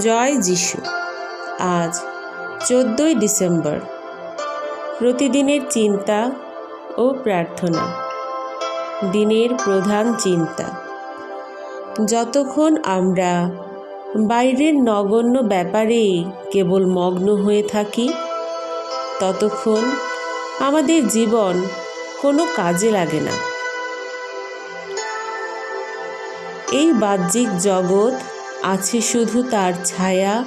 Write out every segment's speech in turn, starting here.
জয় যিশু। আজ চোদ্দোই ডিসেম্বর। প্রতিদিনের চিন্তা ও প্রার্থনা। দিনের প্রধান চিন্তা। যতক্ষণ আমরা বাইরের নগণ্য ব্যাপারেই কেবল মগ্ন হয়ে থাকি, ততক্ষণ আমাদের জীবন কোনো কাজে লাগে না। এই বাহ্যিক জগৎ আছে শুধু তার ছায়া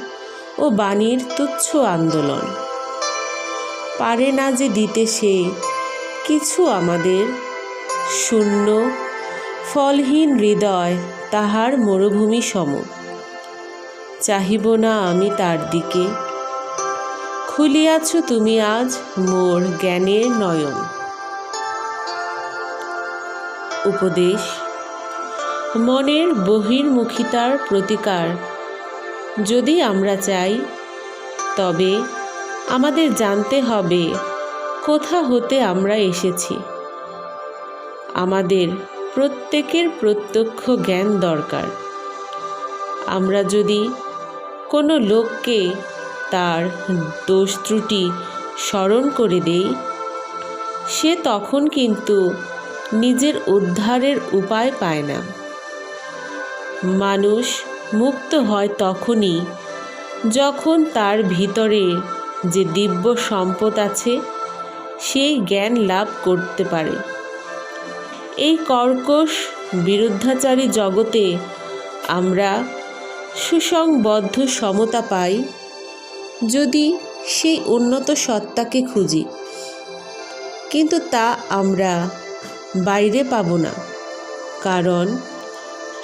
ও বাণীর তুচ্ছ আন্দোলন। পারে না যে দিতে সে কিছু আমাদের। শূন্য, ফলহীন হৃদয় তাহার মরুভূমি সম। চাহিব না আমি তার দিকে। খুলিয়াছ তুমি আজ মোর জ্ঞানের নয়ন। উপদেশ মনের বহির্মুখিতার প্রতিকার। যদি আমরা চাই, তবে আমাদের জানতে হবে কোথা হতে আমরা এসেছি। আমাদের প্রত্যেকের প্রত্যক্ষ জ্ঞান দরকার। আমরা যদি কোনো লোককে তার দোষ ত্রুটি স্মরণ করে দেই, সে তখন কিন্তু নিজের উদ্ধারের উপায় পায় না। মানুষ মুক্ত হয় তখনই, যখন তার ভিতরে যে দিব্য সম্পদ আছে, সেই জ্ঞান লাভ করতে পারে। এই কর্কশ বিরুদ্ধাচারী জগতে আমরা সুসংবদ্ধ সমতা পাই যদি সেই উন্নত সত্তাকে খুঁজি। কিন্তু তা আমরা বাইরে পাব না, কারণ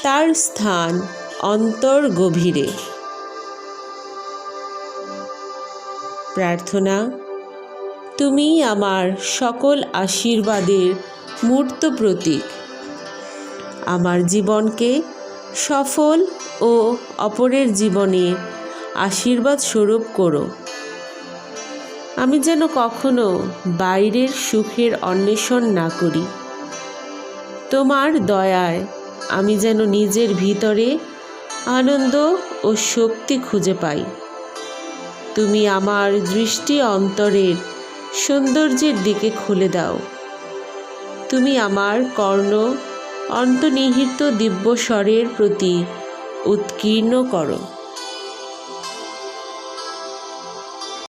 তার স্থান অন্তর গভীরে। প্রার্থনা, তুমি আমার সকল আশীর্বাদের মূর্ত প্রতীক। আমার জীবনকে সফল ও অপরের জীবনে আশীর্বাদ স্বরূপ করো। আমি যেন কখনো বাইরের সুখের অন্বেষণ না করি। তোমার দয়ায় আমি যেন নিজের ভিতরে আনন্দ ও শক্তি খুঁজে পাই। তুমি আমার দৃষ্টি অন্তরের সৌন্দর্যের দিকে খুলে দাও। তুমি আমার কর্ণ অন্তর্নিহিত দিব্য স্বরের প্রতি উৎকীর্ণ করো।